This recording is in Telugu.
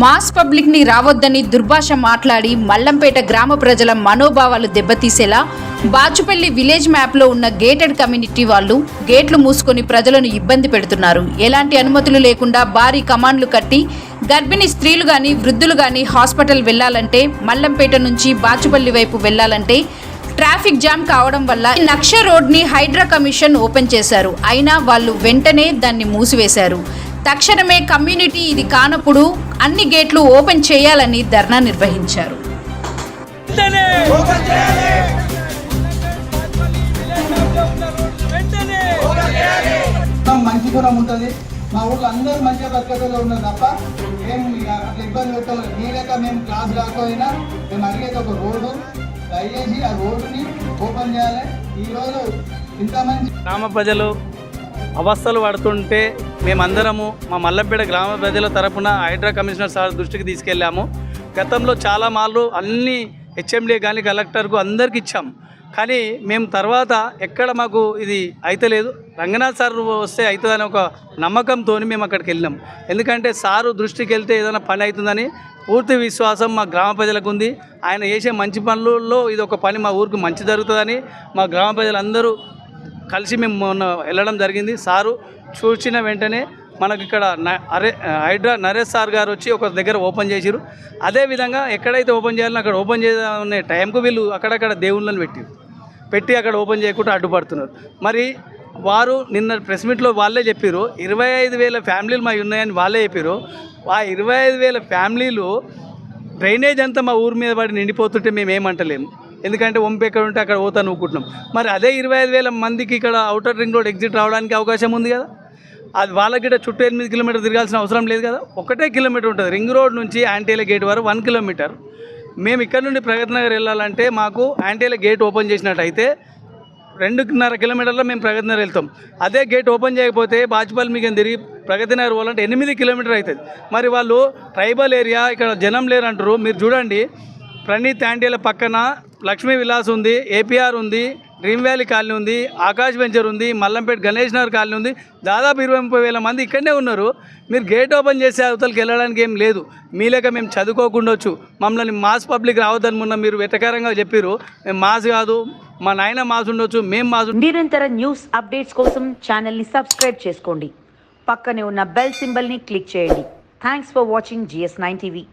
మాస్ పబ్లిక్ని రావద్దని దుర్భాష మాట్లాడి మల్లంపేట గ్రామ ప్రజల మనోభావాలు దెబ్బతీసేలా బాచుపల్లి విలేజ్ మ్యాప్లో ఉన్న గేటెడ్ కమ్యూనిటీ వాళ్ళు గేట్లు మూసుకొని ప్రజలను ఇబ్బంది పెడుతున్నారు. ఎలాంటి అనుమతులు లేకుండా భారీ కమాండ్లు కట్టి గర్భిణీ స్త్రీలు గాని వృద్ధులు గాని హాస్పిటల్ వెళ్ళాలంటే మల్లంపేట నుంచి బాచుపల్లి వైపు వెళ్ళాలంటే ట్రాఫిక్ జామ్ కావడం వల్ల నక్ష రోడ్ని హైడ్రా కమిషన్ ఓపెన్ చేశారు. అయినా వాళ్ళు వెంటనే దాన్ని మూసివేశారు. తక్షణమే కమ్యూనిటీ ఇది కానప్పుడు అన్ని గేట్లు ఓపెన్ చేయాలని ధర్నా నిర్వహించారు. వెంటనే! మొత్తం మంచి గుణం ఉంటుంది. మా ఊళ్ళో అందరూ మంచిగా బతకతలో ఉన్నారు తప్ప ఏం ఇక అట్లా ఇబ్బంది పెట్టలేదు మీరేక మేము క్లాస్ కాకపోయినా మేము అడిగేది ఒక రోడ్డు దయచేసి ఆ రోడ్డుని ఓపెన్ చేయాలి. ఈరోజు ఇంతమంది గ్రామ ప్రజలు అవస్థలు పడుతుంటే మేమందరము మా మల్లంపేట గ్రామ ప్రజల తరపున హైడ్రా కమిషనర్ సార్ దృష్టికి తీసుకెళ్ళాము. గతంలో చాలా మార్లు అన్ని హెచ్ఎండి కానీ కలెక్టర్కు అందరికి ఇచ్చాం. కానీ మేము తర్వాత ఎక్కడ మాకు ఇది అయితలేదు. రంగనాథ్ సార్ వస్తే అవుతుందని ఒక నమ్మకంతో మేము అక్కడికి వెళ్ళినాం. ఎందుకంటే సారు దృష్టికి వెళ్తే ఏదైనా పని అవుతుందని పూర్తి విశ్వాసం మా గ్రామ ప్రజలకు ఉంది. ఆయన చేసే మంచి పనులలో ఇది ఒక పని మా ఊరికి మంచి జరుగుతుందని మా గ్రామ ప్రజలందరూ కలిసి మేము మొన్న వెళ్ళడం జరిగింది. సారు చూసిన వెంటనే మనకి ఇక్కడ న- అరే హైడ్రా నరేష్ సార్ గారు వచ్చి ఒక దగ్గర ఓపెన్ చేసిరు అదేవిధంగా ఎక్కడైతే ఓపెన్ చేయాలో అక్కడ ఓపెన్ చేయాలనే టైంకు వీళ్ళు అక్కడక్కడ దేవుళ్ళని పెట్టి పెట్టి అక్కడ ఓపెన్ చేయకుండా అడ్డుపడుతున్నారు. మరి వారు నిన్న ప్రెస్ మీట్లో వాళ్ళే చెప్పారు ఇరవై ఐదు వేల ఫ్యామిలీలు మావి ఉన్నాయని వాళ్ళే చెప్పారు ఆ ఇరవై ఐదు వేల ఫ్యామిలీలు డ్రైనేజ్ అంతా మా ఊరి మీద పడి నిండిపోతుంటే మేము ఏమంటలేము. ఎందుకంటే వంపు ఎక్కడ ఉంటే అక్కడ పోతా అనుకుంటున్నాం. మరి అదే ఇరవై ఐదు వేల మందికి ఇక్కడ అవుటర్ రింగ్ రోడ్ ఎగ్జిట్ రావడానికి అవకాశం ఉంది కదా? అది వాళ్ళకి చుట్టూ ఎనిమిది కిలోమీటర్ తిరగాల్సిన అవసరం లేదు కదా. ఒకటే కిలోమీటర్ ఉంటుంది. రింగ్ రోడ్ నుంచి యాంటీల గేట్ వరకు వన్ కిలోమీటర్. మేము ఇక్కడ నుండి ప్రగతి నగర్ వెళ్ళాలంటే మాకు యాంటీల గేట్ ఓపెన్ చేసినట్టయితే రెండున్నర కిలోమీటర్లో మేము ప్రగతి నగర్ వెళ్తాం. అదే గేట్ ఓపెన్ చేయకపోతే బాజ్పల్ మీకు తిరిగి ప్రగతి నగర్ పోవాలంటే ఎనిమిది కిలోమీటర్ అవుతుంది. మరి వాళ్ళు ట్రైబల్ ఏరియా ఇక్కడ జనం లేరంటారు. మీరు చూడండి ప్రణీత్ యాంటీల పక్కన లక్ష్మీ విలాస్ ఉంది ఏపీఆర్ ఉంది డ్రీమ్ వ్యాలీ కాలనీ ఉంది ఆకాశ్ వెంచర్ ఉంది మల్లంపేట గణేష్ నగర్ కాలనీ ఉంది. దాదాపు ఇరవై ముప్పై వేల మంది ఇక్కడనే ఉన్నారు. మీరు గేట్ ఓపెన్ చేసే అవతలకి వెళ్ళడానికి ఏం లేదు. మీ లేక మేము చదువుకోకుండొచ్చు. మమ్మల్ని మాస్ పబ్లిక్ రావద్దని మొన్న మీరు వెటకారంగా చెప్పారు మేము మాస్ కాదు మా నాయన మాస్ ఉండొచ్చు మేము మాస్ నిరంతర న్యూస్ అప్డేట్స్ కోసం ఛానల్ని సబ్స్క్రైబ్ చేసుకోండి. పక్కనే ఉన్న బెల్ సింబల్ని క్లిక్ చేయండి. Thanks for watching GS nine TV